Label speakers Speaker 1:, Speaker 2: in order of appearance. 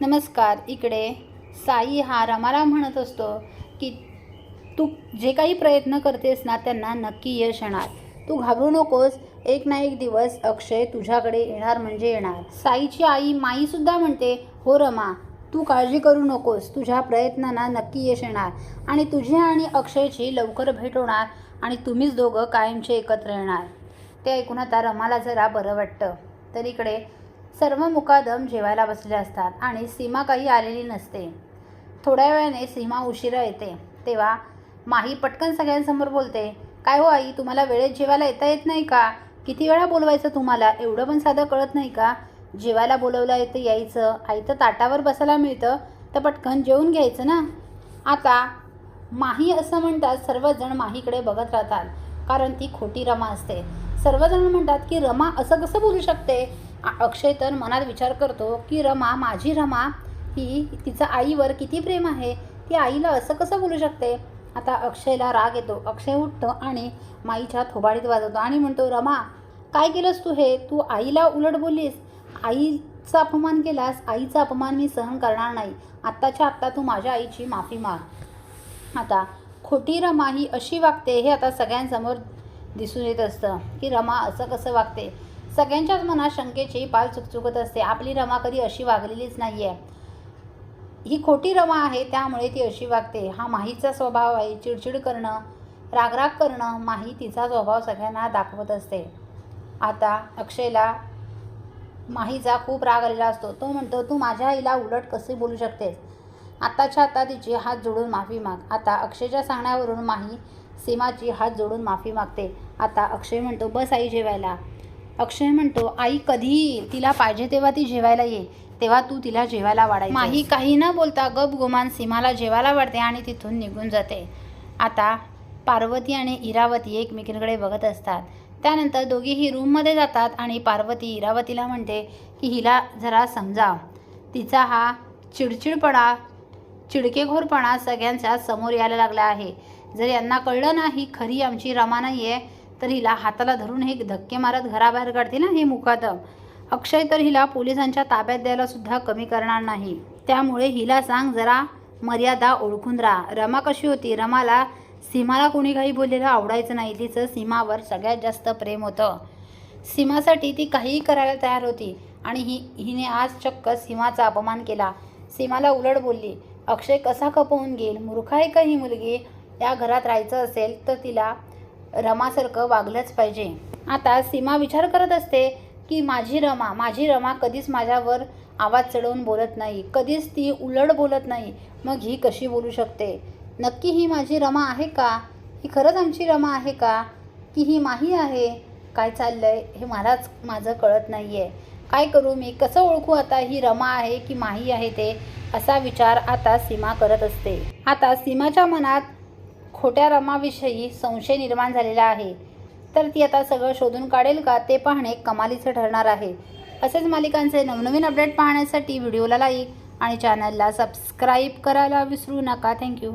Speaker 1: नमस्कार इकडे. साई हा रमाला म्हणत असतो की तू जे काही प्रयत्न करतेस ना त्यांना नक्की यश येणार. तू घाबरू नकोस. एक ना एक दिवस अक्षय तुझ्याकडे येणार म्हणजे येणार. साईची आई माईसुद्धा म्हणते हो रमा तू काळजी करू नकोस. तुझ्या प्रयत्नांना नक्की यश येणार. आणि तुझी आणि अक्षयची लवकर भेट होणार आणि तुम्हीच दोघं कायमचे एकत्र येणार. ते ऐकून आता रमाला जरा बरं वाटतं. तर इकडे सर्व मुकादम जेवायला बसले असतात आणि सीमा काही आलेली नसते. थोड्या वेळाने सीमा उशिरा येते. तेव्हा माही पटकन सगळ्यांसमोर बोलते काय हो आई तुम्हाला वेळेत जेवायला येता येत नाही का? किती वेळा बोलवायचं तुम्हाला? एवढं पण साधं कळत नाही का? जेवायला बोलवलं येतं यायचं. आई तर ताटावर बसायला मिळतं तर पटकन जेवून घ्यायचं ना? आता माही असं म्हणतात सर्वजण माहीकडे बघत राहतात कारण ती खोटी रमा असते. सर्वजण म्हणतात की रमा असं कसं बोलू शकते? अक्षय तर मनात विचार करतो की रमा माझी रमा ही तिचा आईवर किती प्रेम आहे? ती आईला असं कसं बोलू शकते? आता अक्षयला राग येतो. अक्षय उठतो आणि माईच्या थोबाडीत वाजवतो आणि म्हणतो रमा काय केलंस तू हे? तू आईला उलट बोललीस. आईचा अपमान केलास. आईचा अपमान मी सहन करणार नाही. आत्ताच्या आत्ता तू माझ्या आईची माफी माग. आता खोटी रमा ही अशी वागते हे आता सगळ्यांसमोर दिसून येत असतं की रमा असं कसं वागते? सगळ्यांच्याच मनात शंकेची पाल चुकचुकत असते. आपली रमा कधी अशी वागलेलीच नाही आहे ही खोटी रमा आहे त्यामुळे ती अशी वागते. हा माहीचा स्वभाव आहे. चिडचिड करणं रागराग करणं माही तिचा स्वभाव सगळ्यांना दाखवत असते. आता अक्षयला माहीचा खूप राग आलेला असतो. तो म्हणतो तू माझ्या आईला उलट कसे बोलू शकतेस? आत्ताच्या आता तिची हात जोडून माफी माग. आता अक्षयच्या सांगण्यावरून माही सीमाची हात जोडून माफी मागते. आता अक्षय म्हणतो बस आई जेवायला. अक्षय म्हणतो आई कधी येईल तिला पाहिजे तेव्हा ती जेवायला ये. तेव्हा तू तिला जेवायला वाढाय माही काही न बोलता गप गुमान सीमाला जेवायला वाढते आणि तिथून निघून जाते. आता पार्वती आणि इरावती एकमेकींकडे बघत असतात. त्यानंतर दोघीही रूममध्ये जातात आणि पार्वती इरावतीला म्हणते की हिला जरा समजाव तिचा हा चिडचिडपणा चिडकेखोरपणा सगळ्यांच्या समोर यायला लागला आहे. जर यांना कळलं नाही खरी आमची रमा नाही आहे तर हिला हाताला धरून हे धक्के मारत घराबाहेर काढते ना हे मुकादम. अक्षय तर हिला पोलिसांच्या ताब्यात द्यायला सुद्धा कमी करणार नाही. त्यामुळे हिला सांग जरा मर्यादा ओळखून राहा. रमा कशी होती? रमाला सीमाला कोणी काही बोललेलं आवडायचं नाही. तिचं सीमावर सगळ्यात जास्त प्रेम होतं. सीमासाठी ती काहीही करायला तयार होती आणि ही हिने आज चक्क सीमाचा अपमान केला. सीमाला उलट बोलली अक्षय कसा खपवून घेईल? मूर्ख आहे का ही मुलगी? या घरात राहायचं असेल तर तिला रमासारखं वागलंच पाहिजे. आता सीमा विचार करत असते की माझी रमा माझी रमा कधीच माझ्यावर आवाज चढवून बोलत नाही कधीच ती उलट बोलत नाही मग ही कशी बोलू शकते? नक्की ही माझी रमा आहे का? ही खरंच आमची रमा आहे का? की ही माही आहे? काय चाललं आहे हे मलाच माझं कळत नाही आहे काय करू मी? कसं ओळखू आता ही रमा आहे की माही आहे ते? असा विचार आता सीमा करत असते. आता सीमाच्या मनात खोट्या रमाविषयी संशय निर्माण झालेला आहे. तर ती आता सगळं शोधून काढेल का ते पाहणे कमालीचं ठरणार आहे. असेच मालिकांचे नवनवीन अपडेट पाहण्यासाठी व्हिडिओला लाईक आणि चॅनलला सबस्क्राईब करायला विसरू नका. थँक्यू